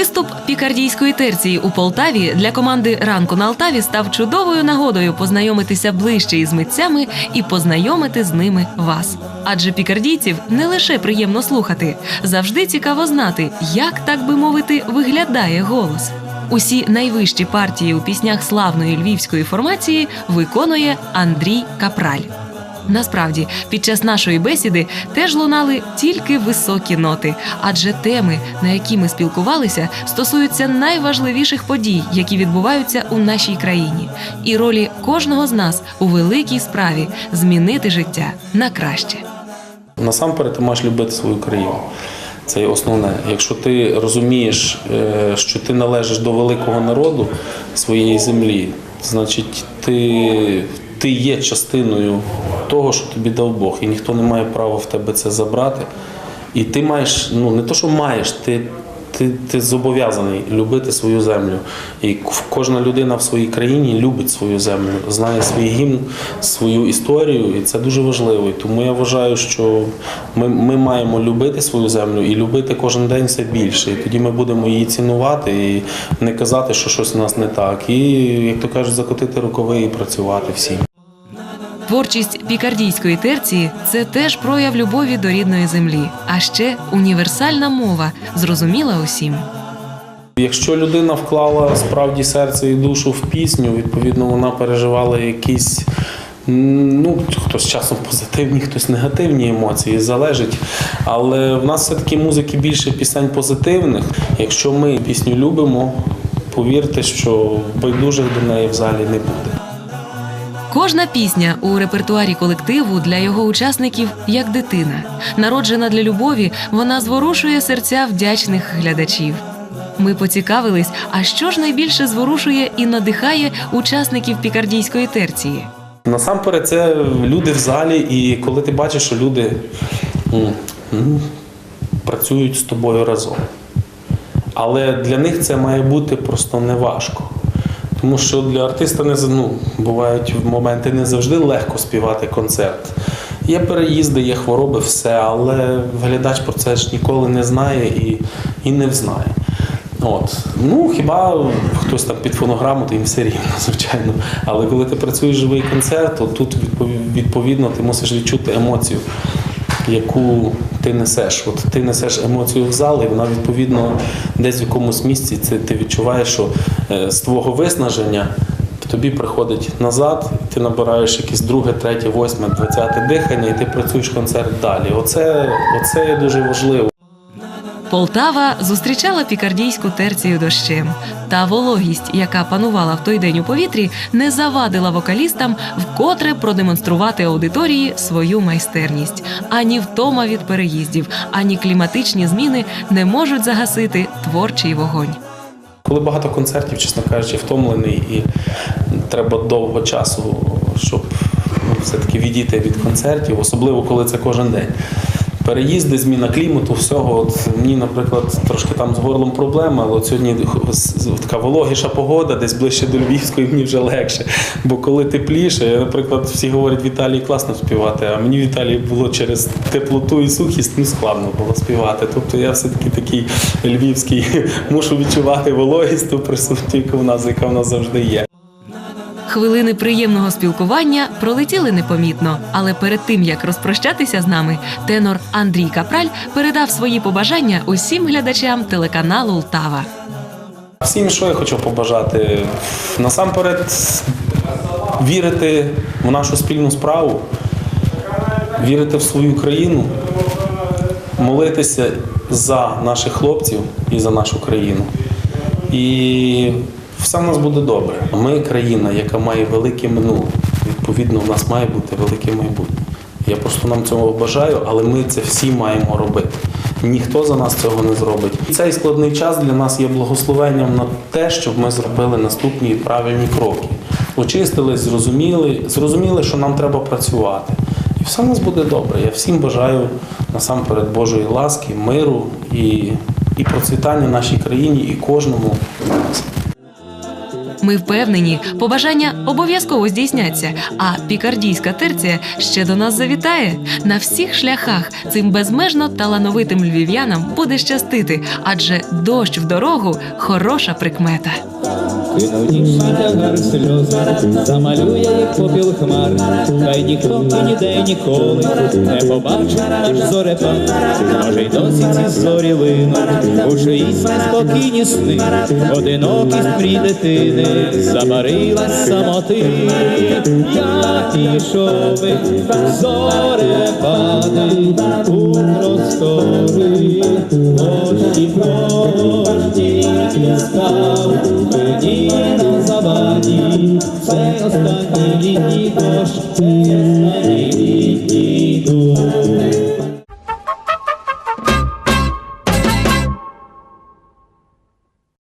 Виступ пікардійської терції у Полтаві для команди ранку на Алтаві став чудовою нагодою познайомитися ближче із митцями і познайомити з ними вас. Адже пікардійців не лише приємно слухати, завжди цікаво знати, як так би мовити виглядає голос. Усі найвищі партії у піснях славної львівської формації виконує Андрій Капраль. Насправді, під час нашої бесіди теж лунали тільки високі ноти, адже теми, на які ми спілкувалися, стосуються найважливіших подій, які відбуваються у нашій країні, і ролі кожного з нас у великій справі змінити життя на краще. Насамперед ти маєш любити свою країну. Це є основне. Якщо ти розумієш, е, що ти належиш до великого народу своєї землі, значить ти, ти є частиною того, що тобі дав Бог, і ніхто не має права в тебе це забрати. І ти маєш, ну не то, що маєш, ти, ти, ти зобов'язаний любити свою землю. І кожна людина в своїй країні любить свою землю, знає свій гімн, свою історію, і це дуже важливо. І тому я вважаю, що ми, ми маємо любити свою землю і любити кожен день все більше. І тоді ми будемо її цінувати і не казати, що щось у нас не так. І, як то кажуть, закотити рукави і працювати всім. Творчість пікардійської терції це теж прояв любові до рідної землі, а ще універсальна мова, зрозуміла усім. Якщо людина вклала справді серце і душу в пісню, відповідно вона переживала якісь. Ну, хтось часом позитивні, хтось негативні емоції, залежить. Але в нас все-таки музики більше пісень позитивних. Якщо ми пісню любимо, повірте, що байдужих до неї в залі не буде. Кожна пісня у репертуарі колективу для його учасників як дитина. Народжена для любові, вона зворушує серця вдячних глядачів. Ми поцікавились, а що ж найбільше зворушує і надихає учасників пікардійської терції. Насамперед, це люди в залі, і коли ти бачиш, що люди працюють з тобою разом. Але для них це має бути просто неважко. Тому що для артиста не ну, бувають моменти не завжди легко співати концерт. Є переїзди, є хвороби, все, але глядач про це ж ніколи не знає і, і не взнає. От. Ну, хіба хтось там під фонограму, то їм все рівно, звичайно. Але коли ти працюєш живий концерт, то тут відповідно ти мусиш відчути емоцію, яку ти несеш. От ти несеш емоцію в зал, і вона відповідно десь в якомусь місці це ти відчуваєш, що е, з твого виснаження тобі приходить назад, ти набираєш якесь друге, третє, восьме, двадцяте дихання, і ти працюєш концерт далі. Оце, оце дуже важливо. Полтава зустрічала пікардійську терцію дощем. Та вологість, яка панувала в той день у повітрі, не завадила вокалістам вкотре продемонструвати аудиторії свою майстерність. Ані втома від переїздів, ані кліматичні зміни не можуть загасити творчий вогонь. Коли багато концертів, чесно кажучи, втомлений і треба довго часу, щоб ну, все-таки відійти від концертів, особливо коли це кожен день. Переїзди, зміна клімату, всього. От мені, наприклад, трошки там з горлом проблема, але от сьогодні така вологіша погода, десь ближче до Львівської, мені вже легше. Бо коли тепліше, наприклад, всі говорять, Віталій класно співати, а мені в Італії було через теплоту і сухість ну, складно було співати. Тобто я все-таки такий львівський, мушу відчувати вологість ту присутню, яка в нас, яка в нас завжди є. Хвилини приємного спілкування пролетіли непомітно, але перед тим як розпрощатися з нами, тенор Андрій Капраль передав свої побажання усім глядачам телеканалу Лтава. Всім, що я хочу побажати, насамперед вірити в нашу спільну справу, вірити в свою країну, молитися за наших хлопців і за нашу країну. І все в нас буде добре. Ми країна, яка має велике минуле. Відповідно, в нас має бути велике майбутнє. Я просто нам цього бажаю, але ми це всі маємо робити. Ніхто за нас цього не зробить. І цей складний час для нас є благословенням на те, щоб ми зробили наступні правильні кроки. Очистились, зрозуміли, зрозуміли, що нам треба працювати. І все в нас буде добре. Я всім бажаю насамперед Божої ласки, миру і, і процвітання нашій країні і кожному з нас. Ми впевнені, побажання обов'язково здійсняться. А пікардійська терція ще до нас завітає на всіх шляхах. Цим безмежно талановитим львів'янам буде щастити, адже дощ в дорогу хороша прикмета. Ніжний тягар сльоз, замалює їх попіл хмар, хай ніхто і ніде ніколи не побачить наш зорепад. Може й досі ці зорі линуть у чиїсь неспокійні сни, одинокість мрій дитини забарилась самоти. Я ішов зорепади у простори, дощі дощі став które nam zawali. Przeostanie linii kosz, przeostanie linii kosz.